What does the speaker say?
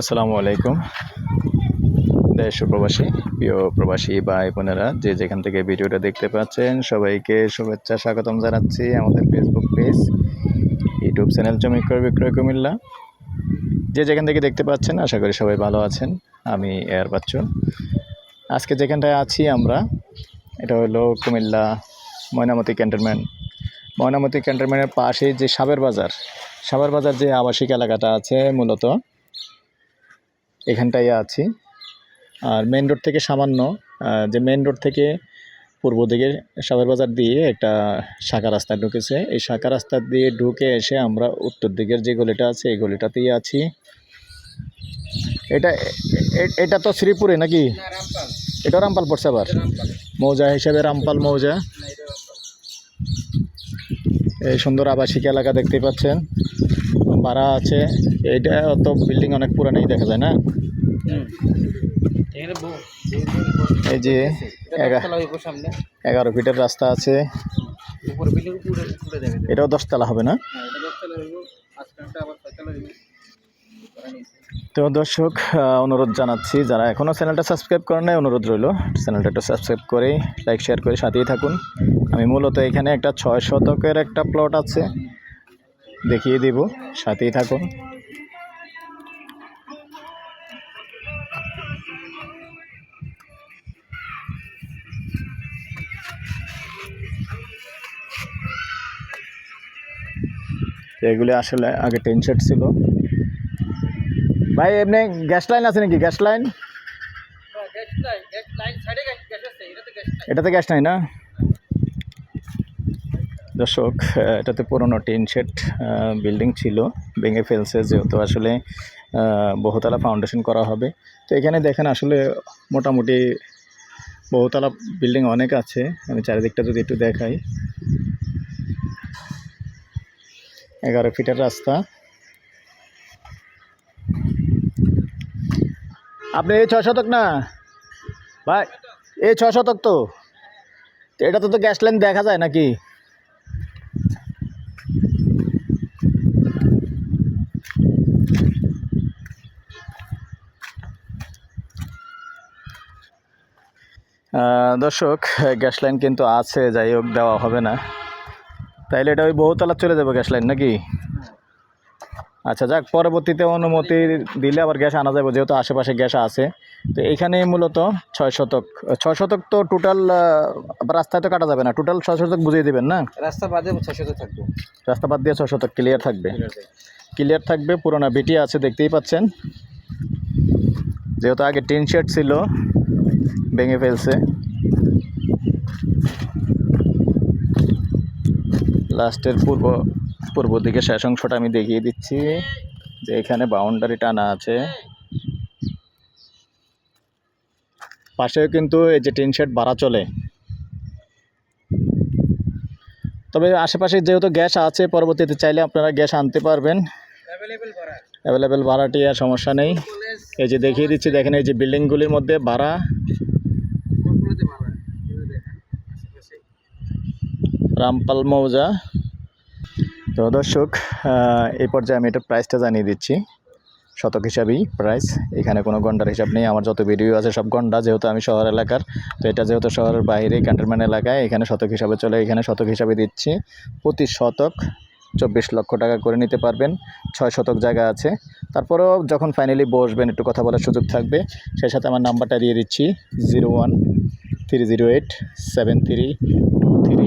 আসসালামু আলাইকুম। দেশ প্রবাসী, প্রিয় প্রবাসী ভাই বোনেরা, যে যেখান থেকে ভিডিওটা দেখতে পাচ্ছেন, সবাইকে শুভেচ্ছা স্বাগতম জানাচ্ছি আমাদের ফেসবুক পেজ ইউটিউব চ্যানেল জমি বিক্রয় কুমিল্লা। যে যেখান থেকে দেখতে পাচ্ছেন, আশা করি সবাই ভালো আছেন। আমি এয়ার বাচ্চু। আজকে যেখানটায় আছি আমরা, এটা হলো কুমিল্লা ময়নামতি ক্যান্টনমেন্ট। ময়নামতি ক্যান্টনমেন্টের পাশেই যে সাবের বাজার সাবের বাজার যে আবাসিক এলাকাটা আছে মূলত এখানটায় আছি। আর মেন রোড থেকে সামান্য যে মেন রোড থেকে পূর্ব দিকে সাবের বাজার দিয়ে একটা শাখা রাস্তা ঢুকেছে। এই শাখা রাস্তা দিয়ে ঢুকে এসে আমরা উত্তর দিকের যে গলিটা আছে, এই গলিটাতেই আছি। এটা এটা তো শ্রীপুরে নাকি? এটা রামপাল পড়ছে আবার? মৌজা হিসেবে রামপাল মৌজা। এই সুন্দর আবাসিক এলাকা দেখতে পাচ্ছেন। ভাড়া আছে এইটা তো বিল্ডিং অনেক পুরানোই দেখা যায় না। এই যে এগারো ফিটের রাস্তা আছে। এটাও দশতলা হবে না? হ্যাঁ। তো দর্শক অনুরোধ জানাচ্ছি যারা এখনও চ্যানেলটা সাবস্ক্রাইব করেন নাই অনুরোধ রইল চ্যানেলটা একটু সাবস্ক্রাইব করে লাইক শেয়ার করে সাথেই থাকুন। আমি মূলত এখানে একটা ছয় শতকের একটা প্লট আছে। দেখিয়ে দিব। সাথেই থাকুন। এগুলি আসলে আগে টেন ছিল। ভাই এমনি গ্যাস লাইন আছে নাকি? Gas line? হ্যাঁ, গ্যাস লাইন এটাতে গ্যাস নাই না? দর্শক এটাতে পুরনো টিন শেড বিল্ডিং ছিল, ভেঙে ফেলছে যেহেতু আসলে বহুতলা ফাউন্ডেশন করা হবে। তো এখানে দেখেন আসলে মোটামুটি বহুতলা বিল্ডিং অনেক আছে, আমি চারিদিকটা যদি একটু দেখাই। এগারো ফিটের রাস্তা। আপনি এই ছয় শতক না? ভাই, এই ছয় শতক তো? এটা তো তো গ্যাস লাইন দেখা যায় নাকি? দর্শক গ্যাস লাইন কিন্তু আছে যাই হোক দেওয়া হবে না। তাইলে এটা ওই বহুতলা চলে যাবে গ্যাস লাইন নাকি? আচ্ছা যাক পরবর্তীতে অনুমতি দিলে আবার গ্যাস আনা যাবে যেহেতু আশেপাশে গ্যাস আছে। তো এইখানে মূলত ছয় শতক ছয় শতক তো টোটাল রাস্তায় তো কাটা যাবে না। টোটাল ছয় শতক বুঝিয়ে দেবেন না? রাস্তা বাদে শতক থাকবে। রাস্তা বাদ দিয়ে ছয় শতক ক্লিয়ার থাকবে। ক্লিয়ার থাকবে। পুরোনো বিটি আছে দেখতেই পাচ্ছেন। যেহেতু আগে টিন শেড ছিল ভেঙে ফেলছে। লাস্টের পূর্ব পূর্ব দিকে শেষ অংশটা আমি দেখিয়ে দিচ্ছি যে এখানে বাউন্ডারি টানা আছে। পাশেও কিন্তু এই যে টিন শেড ভাড়া চলে। তবে আশেপাশে যেহেতু গ্যাস আছে পরবর্তীতে চাইলে আপনারা গ্যাস আনতে পারবেন। অ্যাভেলেবেল ভাড়াটি আর সমস্যা নেই। এই যে দেখিয়ে দিচ্ছি দেখেন এই যে বিল্ডিংগুলির মধ্যে ভাড়া সবগুলোতে ভাড়া এগুলো দেখেন আশেপাশে রামপাল মৌজা। তো দর্শক এই পর্যায়ে আমি এটার প্রাইসটা জানিয়ে দিচ্ছি। শতক হিসাবেই প্রাইস এখানে কোনো গন্ডার হিসাব নেই। আমার যত ভিডিও আছে সব গন্ডা, যেহেতু আমি শহর এলাকার। তো এটা যেহেতু শহরের বাইরে ক্যান্টনমেন্ট এলাকায়, এখানে শতক হিসাবে চলে, এখানে শতক হিসাবে দিচ্ছি। প্রতি শতক চব্বিশ লক্ষ টাকা করে নিতে পারবেন। ছয় শতক জায়গা আছে। তারপরেও যখন ফাইনালি বসবেন, একটু কথা বলার সুযোগ থাকবে, সেই সাথে আমার নাম্বারটা দিয়ে দিচ্ছি zero one three zero eight seven three two three